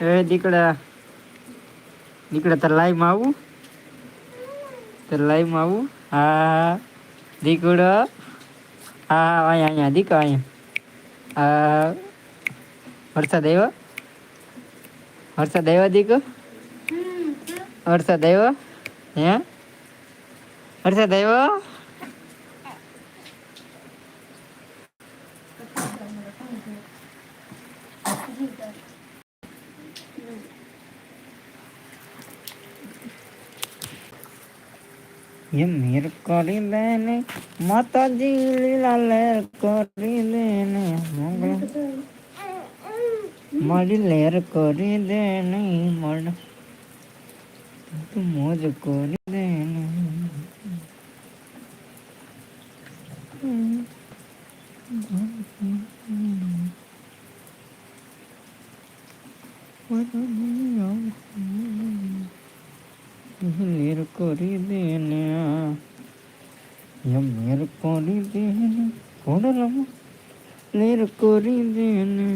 એ દીકડા દીકડા તાર લાઈવમાં આવું. તાર લાઈવમાં આવું. હા દીકડો. હા અહીંયા અહીંયા. દીકો અહીંયા. હા વરસાદ આવ્યો? વરસાદ આવ્યો દીકો વરસાદ આવ્યો? હે? વરસાદ આવ્યો? Thank મેર ये मीर करी देने माता जी लीला ले करी देने मंगल मारी लहर करी देने मर तू मौज करी देने What the hell? মের করি দেনা মের করি দেনা কোন রম মের করি দেনা